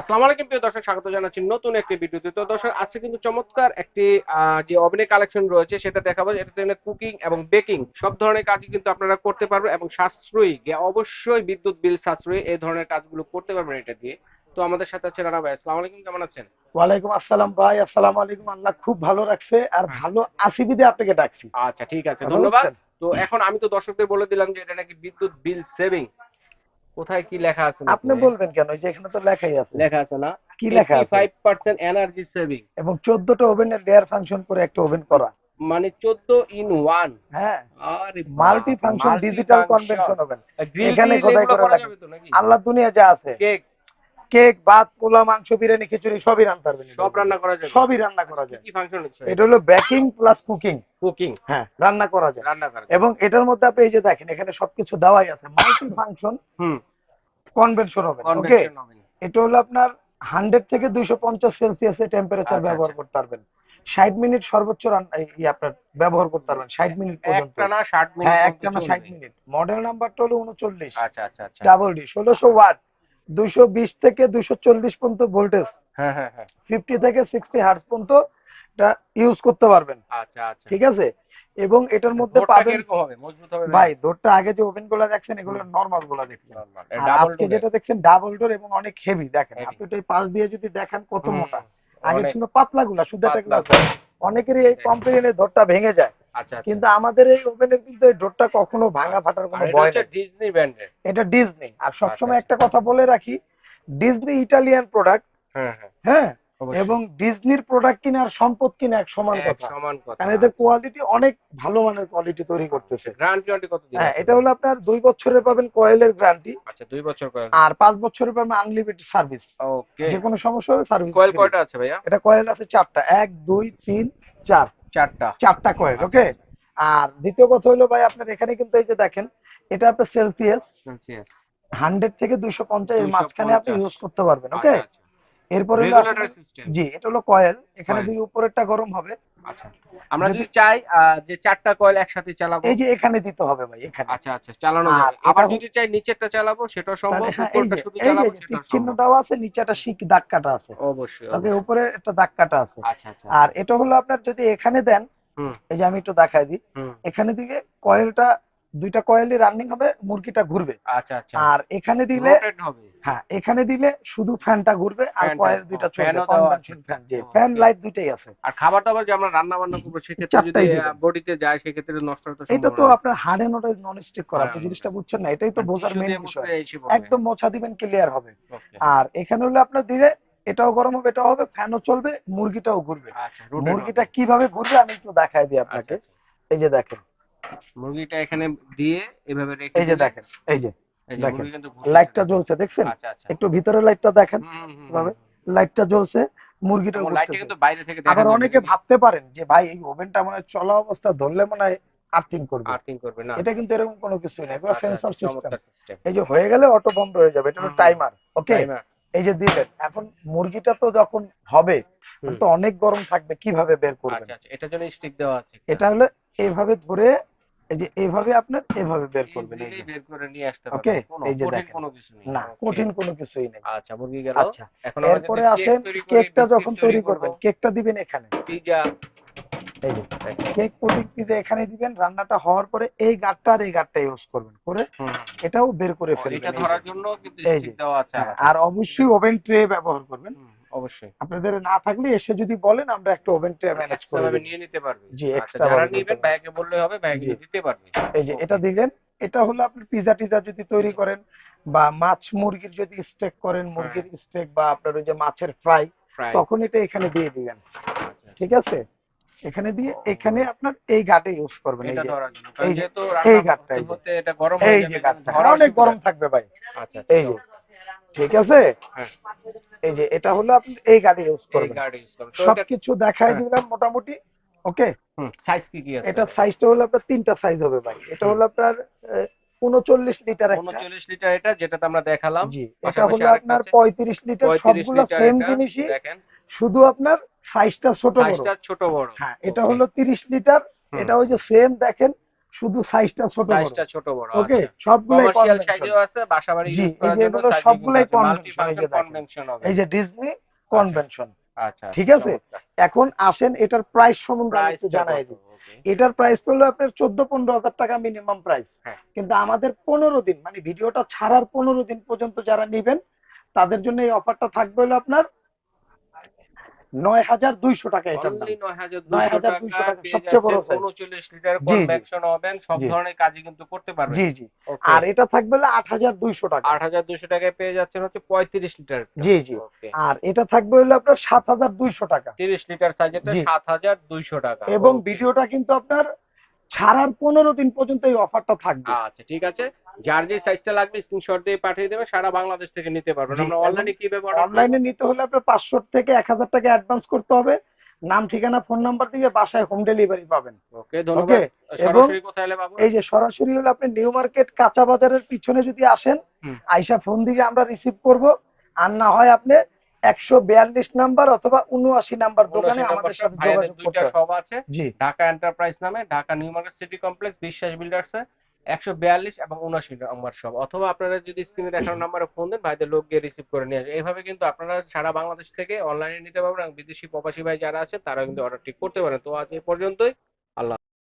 আসসালামু আলাইকুম প্রিয় দর্শক স্বাগত জানাচ্ছি নতুন একটি ভিডিওতে। তো দর্শক আজকে কিন্তু চমৎকার একটি যে ওভেনের কালেকশন রয়েছে সেটা দেখাবো। এটাতে কুকিং এবং বেকিং সব ধরনের কাজই কিন্তু আপনারা করতে পারবেন এবং সাশ্রয়ী অবশ্যই বিদ্যুৎ বিল সাশ্রয়ী এই ধরনের কাজগুলো করতে পারবেন এটা দিয়ে। তো আমাদের সাথে আছে রানা ভাই আসসালামু আলাইকুম কেমন আছেন? ওয়ালাইকুম আসসালাম ভাই আসসালামু আলাইকুম আল্লাহ খুব ভালো রাখছে আর ভালো আসিবিদে আপনাকে ডাকছি। আচ্ছা ঠিক আছে ধন্যবাদ। তো এখন আমি তো দর্শকদের বলে দিলাম যে এটা নাকি বিদ্যুৎ বিল সেভিং। কোথায় কি লেখা আছে আপনি বলবেন কেন? যে এখানে তো লেখাই আছে। লেখা আছে না? কি লেখা আছে? ফাইভ পার্সেন্ট এনার্জি সেভিং এবং চোদ্দটা ওভেনের লেয়ার ফাংশন করে একটা ওভেন করা। মানে চোদ্দ ইন ওয়ান হ্যাঁ। আরে multi function digital convection oven এখানে খোদাই করা করা যাবে তো নাকি? আল্লাহ দুনিয়া যা আছে। কেক। কেক ভাত পোলা মাংস বিরিয়ানি খিচুড়ি সবই রান্না পারবেন সব রান্না করা যায় সবই রান্না করা যায় কি ফাংশন হচ্ছে? এটা হলো বেকিং প্লাস কুকিং কুকিং হ্যাঁ রান্না করা যায়। রান্না করা এবং এটার মধ্যে আপনি এই যে দেখেন এখানে সবকিছু দেওয়াই আছে। মাল্টি ফাংশন হুম। কনভেনশন ওভেন ওকে এটা হলো আপনার হান্ড্রেড থেকে দুইশো পঞ্চাশ সেলসিয়াসের টেম্পারেচার আচ্ছা, ব্যবহার আচ্ছা। করতে পারবেন। ষাট মিনিট সর্বোচ্চ আপনার ব্যবহার করতে পারবেন ষাট মিনিট পর্যন্ত। একটা না 60 মিনিট হ্যাঁ পর্যন্ত একটা না চলবে। ষাট মিনিট মডেল নাম্বারটা হলো উনচল্লিশ। আচ্ছা আচ্ছা আচ্ছা। ডাবল ডি ষোলোশো ওয়াট দুশো বিশ থেকে দুশো চল্লিশ পর্যন্ত ভোল্টেজ হ্যাঁ হ্যাঁ হ্যাঁ। ফিফটি থেকে সিক্সটি হার্টস পর্যন্ত এটা ইউজ করতে পারবেন। আচ্ছা আচ্ছা। ঠিক আছে? এবং এটার মধ্যে পাবেন মজবুত হবে ভাই দোরটা আগে যে ওভেনগুলো দেখছেন এগুলো নর্মালগুলো দেখছেন। আজকে যেটা দেখছেন ডাবল ডোর এবং অনেক হেভি দেখেন। আপনি তো এই পাশ দিয়ে যদি দেখেন কত মোটা। আগে ছিল পাতলা গুলা শুধু একটা। গ্লাস অনেকেরই এই কমপ্লেনের ডোরটা ভেঙে যায়। আচ্ছা আচ্ছা। কিন্তু আমাদের এই ওভেনের কিন্তু এই ডোরটা কখনো ভাঙা ফাটার কোনো ভয় নেই। ডিজনি ব্র্যান্ডের এটা ডিজনি আর সবসময় আচ্ছা। একটা কথা বলে রাখি ডিজনি ইটালিয়ান প্রোডাক্ট হ্যাঁ হ্যাঁ। হ্যাঁ। এবং ডিজনির প্রোডাক্ট কিনে আর সম্পদ কিনে এক সমান কথা। সমান কথা। কারণ এদের কোয়ালিটি অনেক ভালো মানের কোয়ালিটি তৈরি করতেছে। গ্যারান্টি ওয়ারেন্টি কত দিন হ্যাঁ এটা হলো আপনার দুই বছরের পাবেন কয়েলের গ্যারান্টি আচ্ছা দুই বছর কয়েল। আর পাঁচ বছরের পাবেন আনলিমিটেড সার্ভিস ওকে যে কোনো সমস্যা হবে সার্ভিস কয়েল কয়টা আছে ভাইয়া? এটা কয়েল আছে চারটা। এক দুই তিন চার। চারটা। চারটা কয়েল আচ্ছা, ওকে আর দ্বিতীয় কথা হলো ভাই আপনার এখানে কিন্তু এই যে দেখেন এটা আপনার সেলসিয়াস সেলসিয়াস হান্ড্রেড থেকে দুইশো পঞ্চাশ এর মাঝখানে আপনি ইউজ করতে পারবেন ওকে আচ্ছা। এরপরে জি এটা হলো কয়েল এখানে। দুই উপরেরটা গরম হবে আচ্ছা। আমরা যদি- চাই যে চারটা কয়েল একসাথে চালাবো। এই যে এখানে দিতে হবে ভাই এখানে। আচ্ছা আচ্ছা চালানো যাবে। আবার যদি চাই নিচেরটা চালাবো সেটাও সম্ভব। হ্যাঁ, উপরটা শুধু চালাবো যে সেটাও চিহ্ন দেওয়া আছে নিচে একটা শিক দাগ কাটা আছে। অবশ্যই তবে উপরে একটা দাগ কাটা আছে। আচ্ছা আচ্ছা। আর এটা হলো আপনার যদি এখানে দেন হুম। এই যে আমি একটু দেখাই দিই। এখানে দিকে কয়েলটা দুইটা কয়েলই রানিং হবে মুরগিটা ঘুরবে। আচ্ছা আচ্ছা। আর এখানে দিলে হ্যাঁ এখানে দিলে শুধু ফ্যানটা ঘুরবে আর কয়েল দুইটা চলবে। Convection fan. যে ফ্যান. লাইট দুইটাই আছে। আর খাবার দাবার যে আমরা রান্না বান্না করব সেক্ষেত্রে যদি বডিতে যায় সেক্ষেত্রে নষ্ট হতে এটা তো আপনার হাড়ে নোটে নন স্টিক করা আপনি জিনিসটা বুঝছেন না এটাই তো বোঝার মেন বিষয়। একদম মোছা দিবেন ক্লিয়ার হবে। আর এখানে হলে আপনার দিলে এটাও গরম হবে এটাও হবে ফ্যানও চলবে মুরগিটাও ঘুরবে। আচ্ছা মুরগিটা কীভাবে ঘুরবে আমি একটু দেখাই দিই আচ্ছা, আপনাকে আচ্ছা। এই যে দেখেন মুরগিটা এখানে দিয়ে এভাবে রেখে এই যে দেখেন এই যে দেখেন। লাইটটা জ্বলছে দেখছেন? আচ্ছা আচ্ছা। একটু ভিতরে লাইটটা দেখেন এভাবে? লাইটটা জ্বলছে মুরগিটা লাইটটা কিন্তু বাইরে থেকে আবার অনেকে ভাবতে পারেন যে ভাই এই ওভেনটা মনে হয় চলা অবস্থা ধরলে মনে হয় আর্থিং করবে। আর্থিং করবে না। এটা কিন্তু এরকম কোনো কিছু এগুলো সেন্সর আচ্ছা, সিস্টেম এই যে হয়ে গেলে অটো বন্ধ হয়ে যাবে এটা হলো। টাইমার ওকে এই যে দিলেন এখন মুরগিটা তো যখন হবে তো অনেক গরম থাকবে কীভাবে বের করবেন? আচ্ছা এটার জন্য স্টিক দেওয়া আছে। এটা হলো এইভাবে ধরে এই যে এইভাবে আপনার এইভাবে বের করবেন এই বের করে নিয়ে আসতে পারবেন। কোনো এই যে দেখেন। কোনো কিছু নেই। না কঠিন কোনো কিছুই নেই। আচ্ছা মুরগি গেল। আচ্ছা এখন এরপরে আসেন কেকটা যখন তৈরি করবেন কেকটা দিবেন এখানে। পিজা এই কেক পুডিং পিজা এখানে দিবেন রান্নাটা হওয়ার পরে এই গাঁটটা আর এই গাঁটটা ইউজ করবেন। করে এটাও বের করে ফেলবেন। এই ধরার জন্য কিন্তু স্টিক দেওয়া আছে হ্যাঁ, আর অবশ্যই ওভেন ট্রে ব্যবহার করবেন। অবশ্যই। আপনাদের না থাকলে এসে যদি বলেন আমরা একটা ওভেন ট্রে ম্যানেজ করে নিয়ে নিতে পারবে। জি, আচ্ছা, যারা নেবেন ব্যাগে বললে হবে ব্যাগে দিতে পারবে। এই যে এটা দিলেন এটা হলো আপনি পিজা টিজা যদি তৈরি করেন বা মাছ মুরগির যদি স্টেক করেন মুরগির স্টেক বা আপনার ওই যে মাছের ফ্রাই তখন এটা এখানে দিয়ে দিবেন। আচ্ছা। ঠিক আছে? এখানে দিয়ে এখানে আপনার এই গাটে ইউজ করবেন এই এটা যে ধরার জন্য। এই কারণ যে- যেহেতু এই গাঁটটা, এটা গরম হয়ে যাবে গাটটা অনেক গরম থাকবে ভাই। আচ্ছা এই যে ঠিক আছে? হ্যাঁ। এই যে এটা হলো আপনি এই গাড়ি ইউজ করবেন। সবকিছু দেখাই হ্যাঁ। দিলাম মোটামুটি ওকে সাইজ কি কি আছে? এটা সাইজটা হলো আপনার তিনটা সাইজ হবে ভাই। এটা হলো আপনার উনচল্লিশ লিটার একটা। 39 লিটার এটা যেটাতে আমরা দেখালাম। জি এটা হলো আপনার আছে। পঁয়ত্রিশ লিটার সবগুলো লিটার সেম জিনিসই। দেখেন। শুধু আপনার সাইজটা ছোট বড়। সাইজটা ছোট বড়। হ্যাঁ এটা হলো তিরিশ লিটার এটা ওই যে সেম দেখেন শুধু সাইজটা ছোট বড়। সাইজটা ছোট বড় ওকে আচ্ছা। সবগুলাই কমার্শিয়াল। সাইজেও আছে বাসাবাড়ি ইউজ করার জন্য সবগুলাই। কনভেনশন হবে। এই যে ডিজনি কনভেনশন আচ্ছা ঠিক আছে? এখন আসেন এটার প্রাইস সম্বন্ধে আমি একটু জানাই দিই। এটার প্রাইস পড়ল আপনার চোদ্দ পনেরো হাজার টাকা মিনিমাম প্রাইস হ্যাঁ। কিন্তু আমাদের পনেরো দিন মানে ভিডিওটা ছাড়ার পনেরো দিন পর্যন্ত যারা নেবেন তাদের জন্য এই অফারটা থাকবে হলো আপনার নয় হাজার দুইশো টাকা এটার দাম। অনলি 9200 9200 টাকা টাকা, সবচেয়ে বড় যাচ্ছেন size। 39 লিটার জি, জি। কনভেকশন ওভেন সব ধরনের কাজই কিন্তু করতে পারবেন। জি জি। আর এটা থাকবে হলো আট হাজার দুইশো টাকা। 8200 টাকায় পেয়ে যাচ্ছেন হচ্ছে 35 লিটার জি জি। আর এটা থাকবে হলো আপনার সাত হাজার দুইশো টাকা। 30 লিটার সাইজের সাত হাজার দুইশো টাকা। এবং ভিডিওটা কিন্তু আপনার ছাড়ার পনেরো দিন পর্যন্ত এই অফারটা থাকবে। আচ্ছা ঠিক আছে। যার যে সাইজটা লাগবে স্ক্রিনশট দিয়ে পাঠিয়ে দেবে সারা বাংলাদেশ থেকে নিতে পারবেন। আমরা অনলাইনে কীভাবে অনলাইনে নিতে হলে আপনার পাঁচশো থেকে এক হাজার টাকা অ্যাডভান্স করতে হবে। নাম ঠিকানা ফোন নাম্বার দিয়ে বাসায় হোম ডেলিভারি পাবেন। ওকে ধন্যবাদ। এই যে সরাসরি হলে আপনি নিউ মার্কেট কাঁচা বাজারের পিছনে যদি আসেন। আইসা ফোন দিয়ে আমরা রিসিভ করব। আর না হয় আপনি একশো বিয়াল্লিশ নাম্বার অথবা উনআশি নাম্বার দোকানে আমাদের সাথে যোগাযোগ করতে হবে আছে। ঢাকা এন্টারপ্রাইজ নামে Dhaka new market city complex Biswas বিল্ডার্সে একশো বিয়াল্লিশ এবং উনআশি নম্বর সব। অথবা আপনারা যদি স্ক্রিনে দেখানো নাম্বারে ফোন দেন ভাইদের লোক গিয়ে রিসিভ করে নিয়ে আসবে। এইভাবে কিন্তু আপনারা সারা বাংলাদেশ থেকে অনলাইনে নিতে পারবেন। বিদেশি প্রবাসী ভাই যারা আছে তারা কিন্তু অর্ডারটি করতে পারেন। তো আজ এই পর্যন্তই।